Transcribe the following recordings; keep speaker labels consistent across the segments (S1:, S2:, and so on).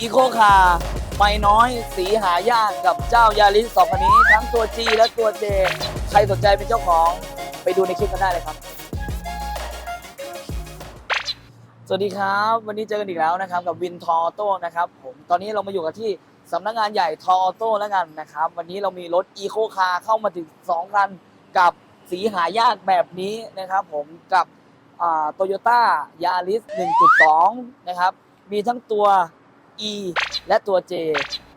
S1: อีโคคาร์ไม่น้อยสีหายากกับเจ้ายาริสสองคันนี้ ทั้งตัว G และตัว J ใครสนใจเป็นเจ้าของไปดูในคลิปกันได้เลยครับ สวัสดีครับ วันนี้เจอกันอีกแล้วนะครับ กับวินทอโต้นะครับผมตอนนี้เรามาอยู่กันที่สำนักงานใหญ่ทอโต้แล้วกันนะครับ วันนี้เรามีรถอีโคคาร์เข้ามาถึง2คันกับสีหายากแบบนี้นะครับ ผมกับโตโยต้ายาริส1.2 นะครับ มีทั้งตัว E และตัว J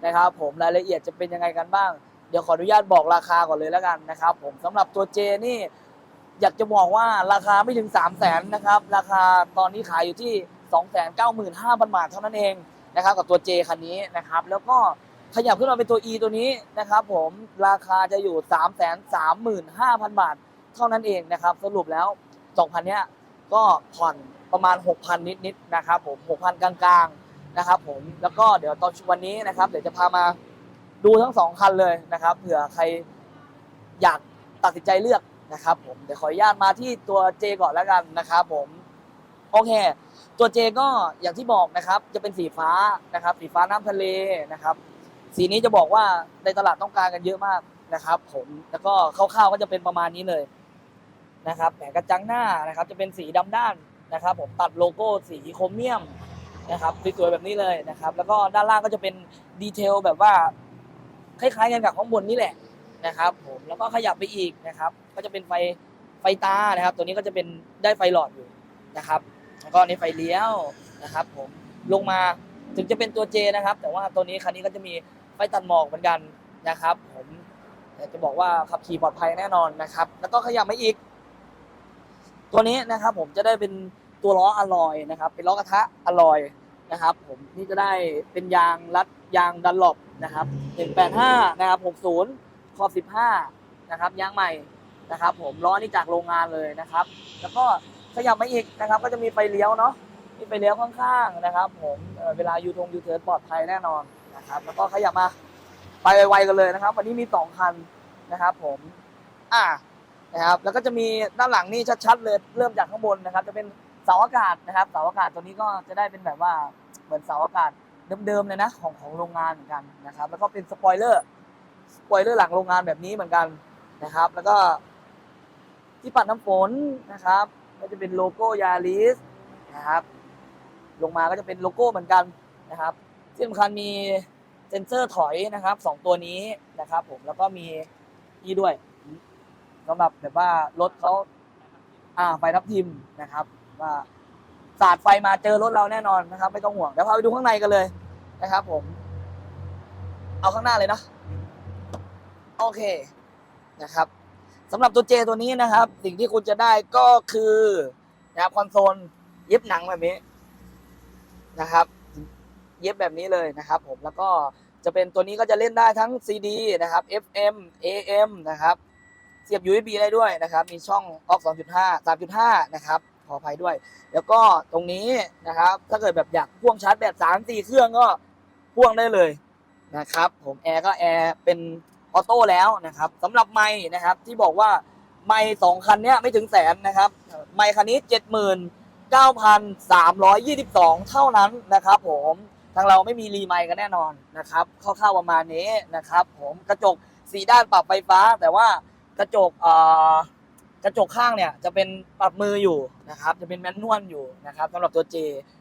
S1: นะครับผมรายละเอียดจะเป็นยังไงกันบ้าง เดี๋ยวขออนุญาตบอกราคาก่อนเลยแล้วกันนะครับผมสำหรับตัว J นี่อยากจะบอกว่าราคาไม่ถึง 3 0 0แสนนะครับ ราคาตอนนี้ขายอยู่ที่ 295,000 บาทเท่านั้นเองนะครับกับตัว J คันนี้นะครับ แล้วก็ขยับขึ้นมาเป็นตัว E ตัวนี้นะครับผมราคาจะอยู่ 335,000 บาท เท่านั้นเองนะครับ สรุปแล้ว 2,000 เนี้ยก็ผ่อนประมาณ 6,000 นิดๆนะครับผม 6,000 กลางๆ นะครับผมแล้วก็เดี๋ยวตอนวันนี้นะครับ เดี๋ยวจะพามาดูทั้งสองคันเลยนะครับเผื่อใครอยากตัดสินใจเลือกนะครับ ผมเดี๋ยวขออนุญาตมาที่ตัว J ก่อนแล้วกันนะครับผมโอเค ตัว J ก็อย่างที่บอกนะครับ จะเป็นสีฟ้านะครับ สีฟ้าน้ำทะเลนะครับ สีนี้จะบอกว่าในตลาดต้องการกันเยอะมากนะครับ ผมแล้วก็คร่าวๆก็จะเป็นประมาณนี้เลยนะครับแผงกระจังหน้านะครับ จะเป็นสีดำด้านนะครับ ผมตัดโลโก้สีโครเมียม นะครับสวยๆแบบนี้เลยนะครับ แล้วก็ด้านล่างก็จะเป็นดีเทลแบบว่าคล้ายๆกันกับข้างบนนี่แหละนะครับผมแล้วก็ขยับไปอีกนะครับ ก็จะเป็นไฟไฟตานะครับ ตัวนี้ก็จะเป็นได้ไฟหลอดอยู่นะครับ แล้วก็นี่ไฟเลี้ยวนะครับ ผมลงมาถึงจะเป็นตัว J นะครับ แต่ว่าตัวนี้คันนี้ก็จะมีไฟตัดหมอกเหมือนกันนะครับ ผมจะบอกว่าขับขี่ปลอดภัยแน่นอนนะครับ แล้วก็ขยับมาอีก ตัวนี้นะครับ ผมจะได้เป็นตัวล้ออลลอยนะครับ เป็นล้อกระทะอลลอย นะครับ ผมนี่จะได้เป็นยางรัดยางดันหลบนะครับ 185 นะครับ 60 ขอบ 15 นะครับยางใหม่นะครับ ผมล้อนี่จากโรงงานเลยนะครับ แล้วก็ขยับมาอีกนะครับ ก็จะมีไฟเลี้ยวเนาะมีไฟเลี้ยวข้างๆนะครับ ผมเเวลายูทงยูเทิร์นปลอดภัยแน่นอนนะครับ แล้วก็ขยับมาไปไวๆกันเลยนะครับ วันนี้มีสองคันนะครับ ผมอ่านะครับ แล้วก็จะมีด้านหลังนี่ชัดๆเลยเริ่มจากข้างบนนะครับ จะเป็นเสาอากาศนะครับเสาอากาศตัวนี้ก็จะได้เป็นแบบว่า เหมือนเสาอากาศเดิมๆเลยนะของของโรงงานเหมือนกันนะครับ แล้วก็เป็นสปอยเลอร์สปอยเลอร์หลังโรงงานแบบนี้เหมือนกันนะครับ แล้วก็ที่ปัดน้ำฝนนะครับก็จะเป็นโลโก้ยาริสนะครับ ลงมาก็จะเป็นโลโก้เหมือนกันนะครับที่สำคัญมีเซนเซอร์ถอยนะครับสองตัวนี้นะครับผมแล้วก็มีนี่ด้วยสำหรับแบบว่ารถเขาอ่าไฟทับทิมนะครับ ว่า สาดไฟมาเจอรถเราแน่นอนนะครับ ไม่ต้องห่วงเดี๋ยวพาไปดูข้างในกันเลยนะครับผม เอาข้างหน้าเลยนะโอเคนะครับสำหรับตัวเจตัวนี้นะครับ สิ่งที่คุณจะได้ก็คือนะครับคอนโซลเย็บหนังแบบนี้นะครับ เย็บแบบนี้เลยนะครับ ผมแล้วก็จะเป็นตัวนี้ก็จะเล่นได้ทั้ง CD นะครับ FM AM นะครับ เสียบ USB ได้ด้วยนะครับ มีช่องออก 2.5 3.5 นะครับ ออภัยด้วย แล้วก็ตรงนี้นะครับ ถ้าเกิดแบบอยากพ่วงชาร์จแบต3 4เครื่องก็พ่วงได้เลยนะครับ ผมแอร์ก็แอร์เป็นออโต้แล้วนะครับสำหรับไม้นะครับที่บอกว่าไม้สองคันเนี้ยไม่ถึงแสนนะครับ ไม้คันนี้เจ็ดหมื่นเก้าพันสามร้อยยี่สิบสองเท่านั้นนะครับ ผมทางเราไม่มีรีไมค์กันแน่นอนนะครับคร่าวๆประมาณนี้นะครับ ผมกระจกสีด้านปรับไฟฟ้า แต่ว่ากระจกอ่อ กระจกข้างเนี่ยจะเป็นปรับมืออยู่นะครับจะเป็นแมนนวลอยู่นะครับสำหรับตัว J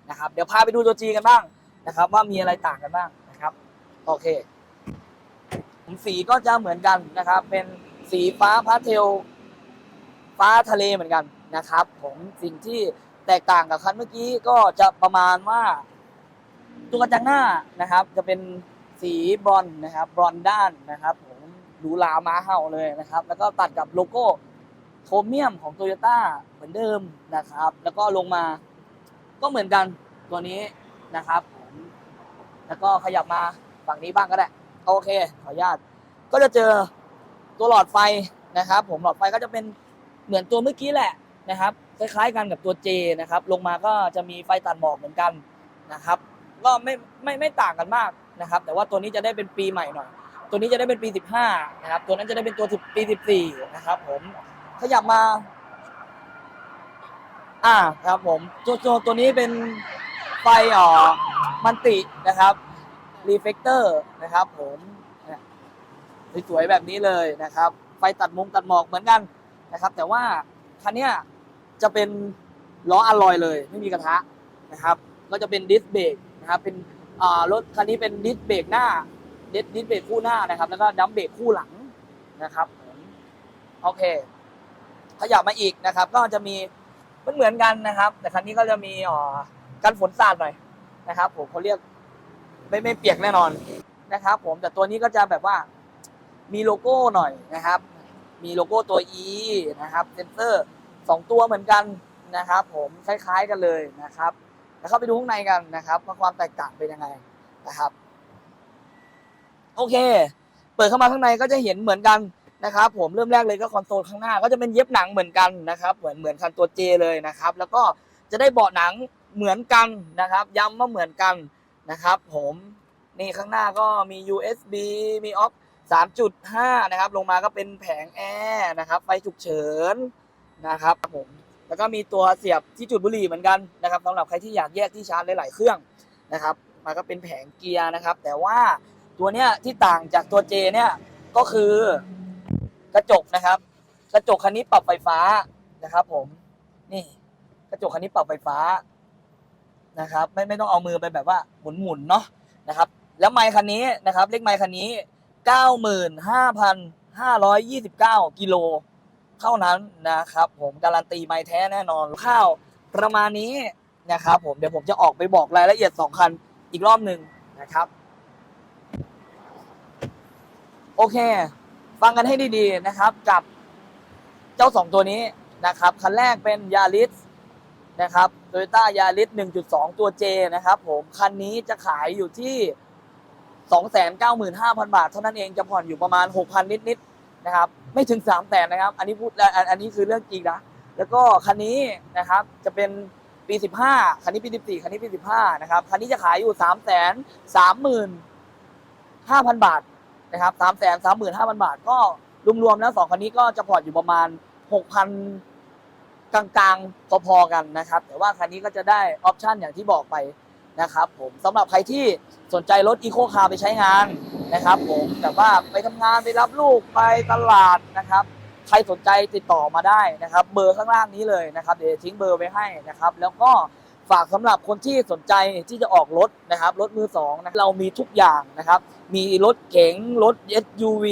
S1: นะครับเดี๋ยวพาไปดูตัว G กันบ้างนะครับ ว่ามีอะไรต่างกันบ้างนะครับโอเคสีก็จะเหมือนกันนะครับ เป็นสีฟ้าพาสเทลฟ้าทะเลเหมือนกันนะครับ ผมสิ่งที่แตกต่างกับคันเมื่อกี้ก็จะประมาณว่าตัวกระจังหน้านะครับ จะเป็นสีบรอนนะครับบรอนด้านนะครับ ผมหรูหรามาเห่าเลยนะครับ แล้วก็ตัดกับโลโก้ โครเมียมของโตโยต้าเหมือนเดิมนะครับ แล้วก็ลงมาก็เหมือนกันตัวนี้นะครับผมแล้วก็ขยับมาฝั่งนี้บ้างก็ได้โอเค ขออนุญาต ก็จะเจอตัวหลอดไฟนะครับ ผมหลอดไฟก็จะเป็นเหมือนตัวเมื่อกี้แหละนะครับคล้ายๆกันกับตัว J นะครับ ลงมาก็จะมีไฟตัดหมอกเหมือนกันนะครับ ก็ไม่ไม่ไม่ต่างกันมากนะครับ แต่ว่าตัวนี้จะได้เป็นปีใหม่หน่อย ตัวนี้จะได้เป็นปี 15 นะครับ ตัวนั้นจะได้เป็นตัวปี 14 นะครับผม ขยับมา อ่าครับผมตัวตัวตัวนี้เป็นไฟอ่อมันตินะครับรีเฟกเตอร์นะครับ ผมนี่สวยๆแบบนี้เลยนะครับ ไฟตัดมุมตัดหมอกเหมือนกันนะครับ แต่ว่าคันเนี้ยจะเป็นล้ออะลอยเลย ไม่มีกระทะนะครับ ก็จะเป็นดิสเบรกนะครับเป็นรถคันนี้เป็นดิสเบรกหน้าดิสดิสเบรกคู่หน้านะครับ แล้วก็ดัมเบรกคู่หลังนะครับผมโอเค ขยับมาอีกนะครับ ก็จะมีมันเหมือนกันนะครับ แต่คันนี้ก็จะมีอ่อกันฝนสาดหน่อยนะครับ ผมเขาเรียกไม่ไม่เปียกแน่นอนนะครับ ผมแต่ตัวนี้ก็จะแบบว่ามีโลโก้หน่อยนะครับ มีโลโก้ตัว E นะครับเซนเซอร์สองตัวเหมือนกันนะครับ ผมคล้ายๆกันเลยนะครับแล้วเข้าไปดูข้างในกันนะครับว่าความแตกต่างเป็นยังไงนะครับ โอเค เปิดเข้ามาข้างในก็จะเห็นเหมือนกัน นะครับผมเริ่มแรกเลยก็คอนโซลข้างหน้าก็จะเป็นเย็บหนังเหมือนกันนะครับ เหมือนเหมือนคันตัว J เลยนะครับ แล้วก็จะได้เบาะหนังเหมือนกันนะครับ ย้ำว่าเหมือนกันนะครับ ผมนี่ข้างหน้าก็มี USB มีออฟ3.5 นะครับ ลงมาก็เป็นแผงแอร์นะครับไฟฉุกเฉินนะครับผมแล้วก็มีตัวเสียบที่จุดบุหรี่เหมือนกันนะครับสำหรับใครที่อยากแยกที่ชาร์จหลายๆเครื่องนะครับมันก็เป็นแผงเกียร์นะครับ แต่ว่าตัวเนี้ยที่ต่างจากตัว J เนี่ยก็คือ กระจกนะครับ กระจกคันนี้ปรับไฟฟ้านะครับ ผม นี่ กระจกคันนี้ปรับไฟฟ้านะครับ ไม่ไม่ต้องเอามือไปแบบว่าหมุนหมุนเนาะนะครับ แล้วไมค์คันนี้นะครับ เลขไมค์คันนี้เก้าหมื่นห้าพันห้าร้อยยี่สิบเก้ากิโลเท่านั้นนะครับ ผมการันตีไมค์แท้แน่นอนข้าวประมาณนี้นะครับ ผมเดี๋ยวผมจะออกไปบอกรายละเอียดสองคันอีกรอบหนึ่งนะครับ โอเค ฟังกันให้ดีๆนะครับกับเจ้าสองตัวนี้นะครับ คันแรกเป็นยาริสนะครับโตโยต้ายาริส1.2 ตัว J นะครับผมคันนี้จะขายอยู่ที่ 295,000 บาท เท่านั้นเองจะผ่อนอยู่ประมาณ 6,000 นิดๆนะครับ ไม่ถึง3แสนนะครับ อันนี้พูดอันอันนี้คือเรื่องจริงนะแล้วก็คันนี้นะครับจะเป็นปี 15 คันนี้ปี 14 คันนี้ปี 15 นะครับ คันนี้จะขายอยู่ 3 3 5 0 0 0 บาท นะครับ3 3 5 0 0 0บาทก็รวมๆแล้วสองคันนี้ก็จะผ่อนอยู่ประมาณ6,000กลางๆพอๆกันนะครับ แต่ว่าคันนี้ก็จะได้ออปชันอย่างที่บอกไปนะครับผมสำหรับใครที่สนใจรถอีโคคาร์ไปใช้งานนะครับ ผมแบบว่าไปทำงานไปรับลูกไปตลาดนะครับ ใครสนใจติดต่อมาได้นะครับ เบอร์ข้างล่างนี้เลยนะครับ เดี๋ยวทิ้งเบอร์ไว้ให้นะครับ แล้วก็ ฝากสำหรับคนที่สนใจที่จะออกรถนะครับรถมือสองนะเรามีทุกอย่างนะครับ มีรถเก๋งรถ SUV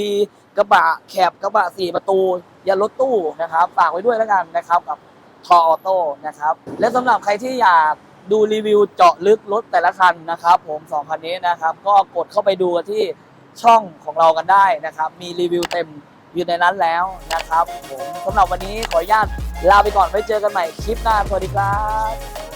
S1: กระบะแคบกระบะสี่ประตูยันรถตู้นะครับ ฝากไว้ด้วยแล้วกันนะครับกับทอออโต้นะครับ และสำหรับใครที่อยากดูรีวิวเจาะลึกรถแต่ละคันนะครับ ผมสองคันนี้นะครับ ก็กดเข้าไปดูที่ช่องของเรากันได้นะครับ มีรีวิวเต็มอยู่ในนั้นแล้วนะครับผมสำหรับวันนี้ขออนุญาตลาไปก่อนไว้เจอกันใหม่คลิปหน้าสวัสดีครับ